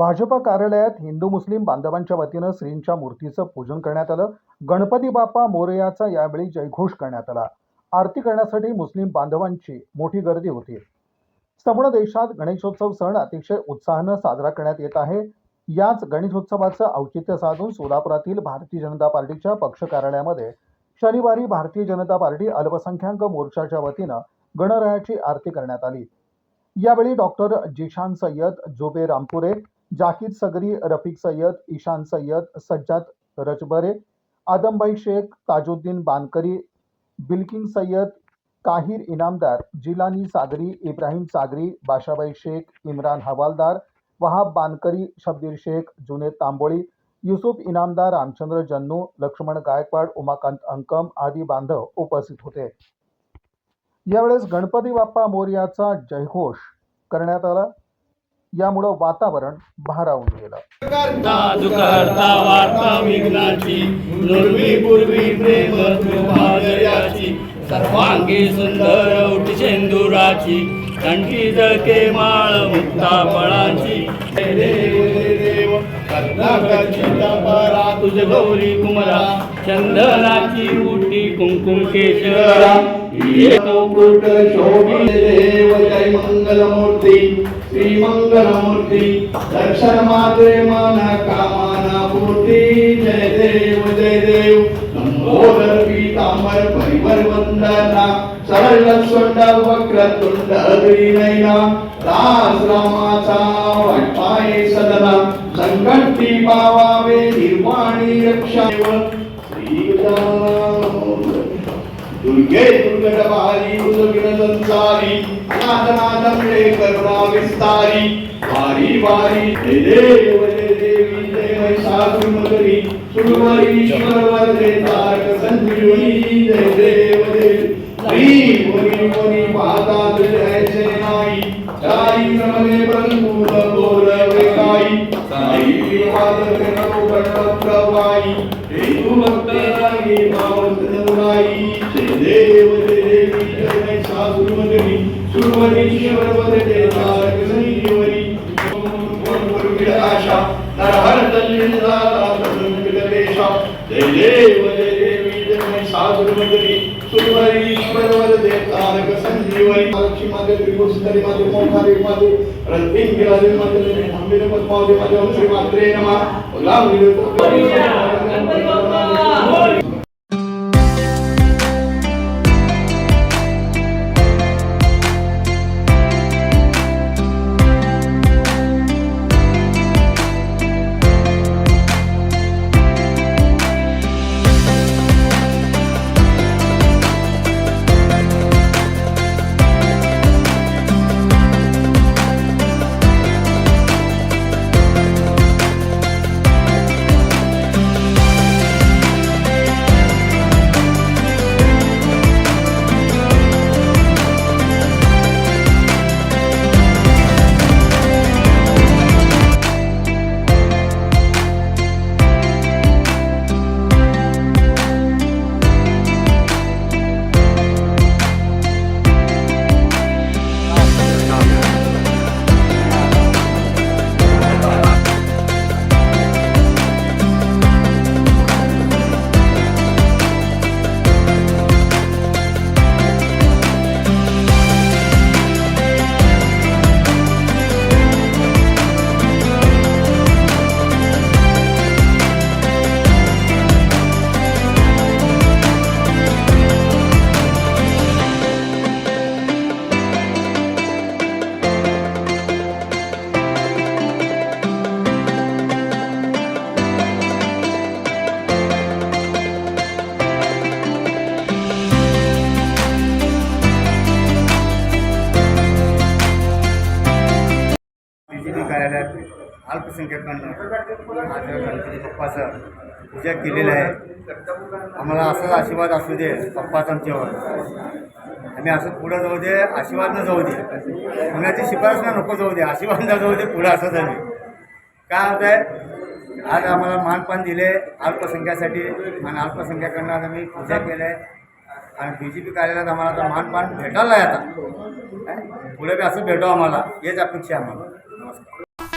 भाजप कार्यालयात हिंदू मुस्लिम बांधवांच्या वतीनं श्रींच्या मूर्तीचं पूजन करण्यात आलं. गणपती बाप्पा मोरयाचा यावेळी जयघोष करण्यात आला. आरती करण्यासाठी मुस्लिम बांधवांची मोठी गर्दी होती. संपूर्ण देशात गणेशोत्सव सण अतिशय उत्साहानं साजरा करण्यात येत आहे. याच गणेशोत्सवाचं औचित्य साधून सोलापुरातील भारतीय जनता पार्टीच्या पक्ष कार्यालयामध्ये शनिवारी भारतीय जनता पार्टी अल्पसंख्याक मोर्चाच्या वतीनं गणरायाची आरती करण्यात आली. यावेळी डॉक्टर जिशान सय्यद जोबे रामपुरे जाकीर सगरी रफिक सय्यद ईशान सय्यद सज्जाद रजबरे आदमभाई शेख ताजुद्दीन बानकरी बिल्किन सय्यद काहिर इनामदार जिलानी सागरी इब्राहिम सागरी बाशाबाई शेख इम्रान हवालदार वहाब बानकरी शब्बीर शेख जुनेद तांबोळी युसुफ इनामदार रामचंद्र जन्नू लक्ष्मण गायकवाड उमाकांत अंकम आदी बांधव उपस्थित होते. यावेळेस गणपती बाप्पा मोर्याचा जयघोष करण्यात आला. यामुळं वातावरण भारावून गेलं. विघ्नाची पूर्वी सर्वांगी सुंदर उठी कंठी जळके माळ मुक्ता फळांची. तुझ गौरी कुमरा चंदनाची उठी कुंकुम केशरा. ये मुकुट शोभी देव जय मंगलमूर्ती श्री मंगलमूर्ती. दर्शन मात्रे मना कामना पूर्ती. जय देव जय देव. लंबोदर पीतांबर परिवर वंदना. सरळ सोंड वक्र तुंड नैना दास रामाचा वाटपाय सदना संकटी पावावे निर्वाणी रक्षा श्री गजानन दुर्गे दुर्गटवारी उदगिन संसारी नाथ रे करुणा विस्तारी। वारी वारी जय देव जय देवी जय महिषासुर मगरी सुरवरीश्वर वरदे तारक संजीवनी जय देव जय नाही कोणी कोणी पाहता तुझे नाही काही समजे प्रभूत बोलवे काही साई वादक नको गणपत प्रवाई हेतू भक्त नाही मावत नाही देव देवी जय महिषासुर मगरी सुरवरीश्वर तारक संजीवनी आशा नरहर दलिता जय देव देवी जय महिषासुर मगरी सुरवरीश्वर वरदे तारक संजीवनी लक्ष्मी माते त्रिपुर सुंदरी माते मोखारी माते रत्न गिराजी माते हंबीर पद्मावती माते ओम श्री मात्रे नमः गुलाम बीजेपी कार्यालयात अल्पसंख्याकांना माझ्या गणपती पप्पाचा पूजा केलेलं आहे. आम्हाला असाच आशीर्वाद असू दे बाप्पाचा आमच्यावर. आम्ही असं पुढं जाऊ दे आशीर्वाद न जाऊ दे. कुणाची शिफारस ना नको जाऊ दे. आशीर्वाद न जाऊ दे पुढं असं झाले. काय होत आहे आज आम्हाला मानपान दिले अल्पसंख्यासाठी आणि अल्पसंख्याकांना आज आम्ही पूजा केलं आहे आणि बी जी पी कार्यालयात आम्हाला आता मानपान भेटायला नाही आता. पुढे बी असं भेटो आम्हाला. हेच अपेक्षा आम्हाला. नमस्कार.